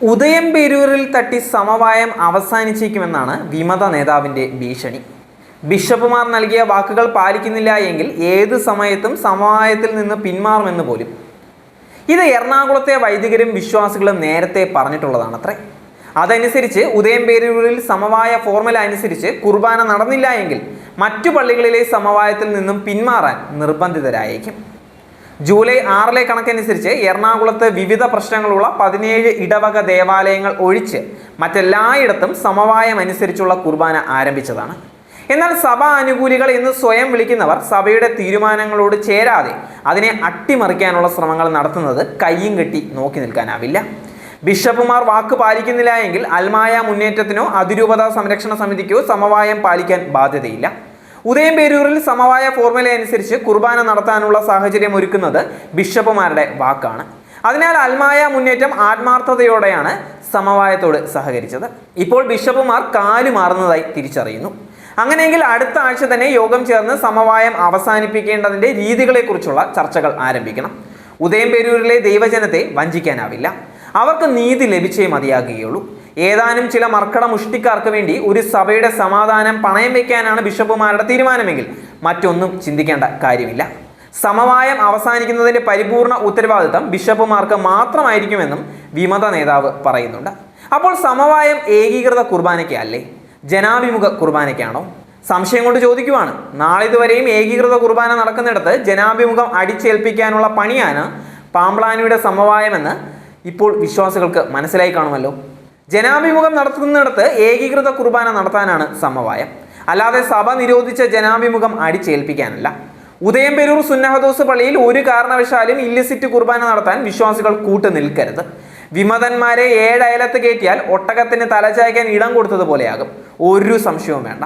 ഉദയം പേരൂരിൽ തട്ടി സമവായം അവസാനിച്ചേക്കുമെന്നാണ് വിമത നേതാവിന്റെ ഭീഷണി. ബിഷപ്പുമാർ നൽകിയ വാക്കുകൾ പാലിക്കുന്നില്ല എങ്കിൽ ഏത് സമയത്തും സമവായത്തിൽ നിന്ന് പിന്മാറുമെന്ന് പോലും. ഇത് എറണാകുളത്തെ വൈദികരും വിശ്വാസികളും നേരത്തെ പറഞ്ഞിട്ടുള്ളതാണ് അത്രേ അതനുസരിച്ച് ഉദയം പേരൂരിൽ സമവായ ഫോർമുല അനുസരിച്ച് കുർബാന നടന്നില്ല എങ്കിൽ മറ്റു പള്ളികളിലെ സമവായത്തിൽ നിന്നും പിന്മാറാൻ നിർബന്ധിതരായേക്കും. ജൂലൈ ആറിലെ കണക്കനുസരിച്ച് എറണാകുളത്ത് വിവിധ പ്രശ്നങ്ങളുള്ള പതിനേഴ് ഇടവക ദേവാലയങ്ങൾ ഒഴിച്ച് മറ്റെല്ലായിടത്തും സമവായം അനുസരിച്ചുള്ള കുർബാന ആരംഭിച്ചതാണ്. എന്നാൽ സഭ അനുകൂലികൾ എന്ന് സ്വയം വിളിക്കുന്നവർ സഭയുടെ തീരുമാനങ്ങളോട് ചേരാതെ അതിനെ അട്ടിമറിക്കാനുള്ള ശ്രമങ്ങൾ നടത്തുന്നത് കയ്യും കെട്ടി നോക്കി നിൽക്കാനാവില്ല. ബിഷപ്പുമാർ വാക്ക് പാലിക്കുന്നില്ല എങ്കിൽ അൽമായ മുന്നേറ്റത്തിനോ അതിരൂപതാ സംരക്ഷണ സമിതിക്കോ സമവായം പാലിക്കാൻ ബാധ്യതയില്ല. ഉദയംപേരൂരിൽ സമവായ ഫോർമുല അനുസരിച്ച് കുർബാന നടത്താനുള്ള സാഹചര്യം ഒരുക്കുന്നത് ബിഷപ്പുമാരുടെ വാക്കാണ്. അതിനാൽ അൽമായ മുന്നേറ്റം ആത്മാർത്ഥതയോടെയാണ് സമവായത്തോട് സഹകരിച്ചത്. ഇപ്പോൾ ബിഷപ്പുമാർ കാലു മാറുന്നതായി തിരിച്ചറിയുന്നു. അങ്ങനെയെങ്കിൽ അടുത്ത ആഴ്ച തന്നെ യോഗം ചേർന്ന് സമവായം അവസാനിപ്പിക്കേണ്ടതിന്റെ രീതികളെക്കുറിച്ചുള്ള ചർച്ചകൾ ആരംഭിക്കണം. ഉദയംപേരൂരിലെ ദൈവജനത്തെ വഞ്ചിക്കാനാവില്ല. അവർക്ക് നീതി ലഭിച്ചേ മതിയാകുകയുള്ളൂ. ഏതാനും ചില മർക്കട മുഷ്ടിക്കാർക്ക് വേണ്ടി ഒരു സഭയുടെ സമാധാനം പണയം വയ്ക്കാനാണ് ബിഷപ്പുമാരുടെ തീരുമാനമെങ്കിൽ മറ്റൊന്നും ചിന്തിക്കേണ്ട കാര്യമില്ല. സമവായം അവസാനിക്കുന്നതിന്റെ പരിപൂർണ ഉത്തരവാദിത്തം ബിഷപ്പുമാർക്ക് മാത്രമായിരിക്കുമെന്നും വിമത നേതാവ് പറയുന്നുണ്ട്. അപ്പോൾ സമവായം ഏകീകൃത കുർബാനയ്ക്ക് അല്ലേ? ജനാഭിമുഖ കുർബാനയ്ക്കാണോ? സംശയം കൊണ്ട് ചോദിക്കുവാണ്. നാളിതുവരെയും ഏകീകൃത കുർബാന നടക്കുന്നിടത്ത് ജനാഭിമുഖം അടിച്ചേൽപ്പിക്കാനുള്ള പണിയാണ് പാമ്പ്ലാനിയുടെ സമവായമെന്ന് ഇപ്പോൾ വിശ്വാസികൾക്ക് മനസ്സിലായി കാണുമല്ലോ. ജനാഭിമുഖം നടത്തുന്നിടത്ത് ഏകീകൃത കുർബാന നടത്താനാണ് സമവായം. അല്ലാതെ സഭ നിരോധിച്ച ജനാഭിമുഖം അടിച്ചേൽപ്പിക്കാനല്ല. ഉദയംപേരൂർ സുന്നഹദോസ് പള്ളിയിൽ ഒരു കാരണവശാലും ഇല്ലിസിറ്റ് കുർബാന നടത്താൻ വിശ്വാസികൾ കൂട്ടു നിൽക്കരുത്. വിമതന്മാരെ ഏഴയലത്ത് കയറ്റിയാൽ ഒട്ടകത്തിന് തലചായ്ക്കാൻ ഇടം കൊടുത്തതുപോലെയാകും. ഒരു സംശയവും വേണ്ട.